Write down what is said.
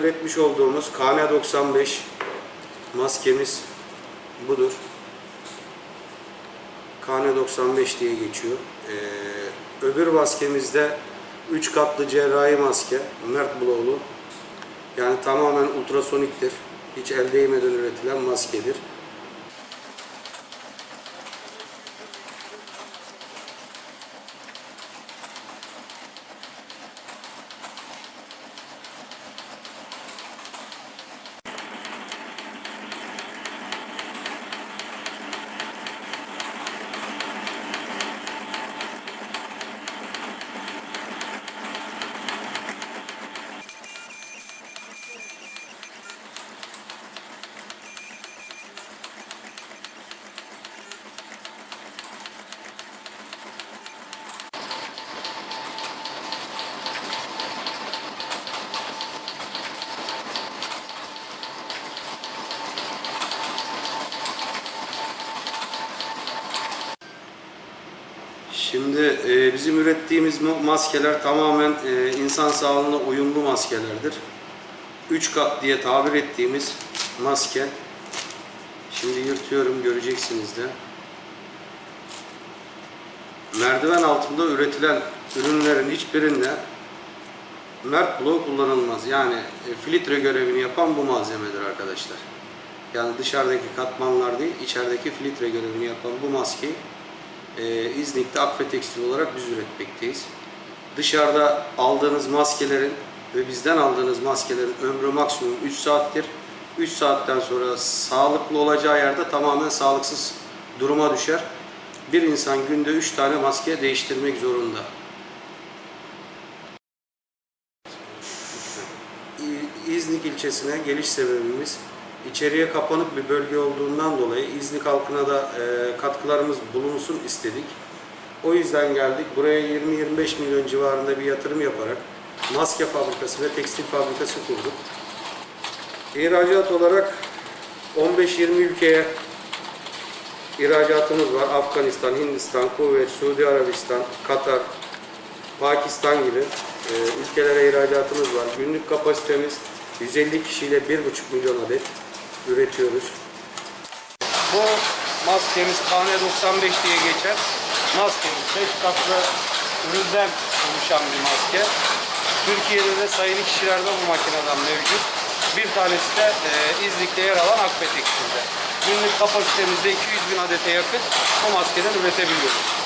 üretmiş olduğumuz KN95 maskemiz budur. KN95 diye geçiyor. Ee, öbür maskemizde 3 katlı cerrahi maske. Mert Bloğlu. Yani tamamen ultrasoniktir. Hiç el değmeden üretilen maskedir. Şimdi e, bizim ürettiğimiz ma- maskeler tamamen e, insan sağlığına uyumlu maskelerdir. 3 kat diye tabir ettiğimiz maske. Şimdi yırtıyorum göreceksiniz de. Merdiven altında üretilen ürünlerin hiçbirinde mert bloğu kullanılmaz. Yani e, filtre görevini yapan bu malzemedir arkadaşlar. Yani dışarıdaki katmanlar değil, içerideki filtre görevini yapan bu maskeyi e, İznik'te Akfe Tekstil olarak biz üretmekteyiz. Dışarıda aldığınız maskelerin ve bizden aldığınız maskelerin ömrü maksimum 3 saattir. 3 saatten sonra sağlıklı olacağı yerde tamamen sağlıksız duruma düşer. Bir insan günde 3 tane maske değiştirmek zorunda. İznik ilçesine geliş sebebimiz içeriye kapanık bir bölge olduğundan dolayı İznik halkına da e, katkılarımız bulunsun istedik. O yüzden geldik. Buraya 20-25 milyon civarında bir yatırım yaparak maske fabrikası ve tekstil fabrikası kurduk. İhracat olarak 15-20 ülkeye ihracatımız var. Afganistan, Hindistan, Kuveyt, Suudi Arabistan, Katar, Pakistan gibi e, ülkelere ihracatımız var. Günlük kapasitemiz 150 kişiyle 1,5 milyon adet üretiyoruz. Bu maskemiz KN95 diye geçer. Maskemiz 5 katlı üründen oluşan bir maske. Türkiye'de de sayılı kişilerde bu makineden mevcut. Bir tanesi de e, İznik'te yer alan Akbe Tekstil'de. Günlük kapasitemizde 200 bin adete yakın bu maskeden üretebiliyoruz.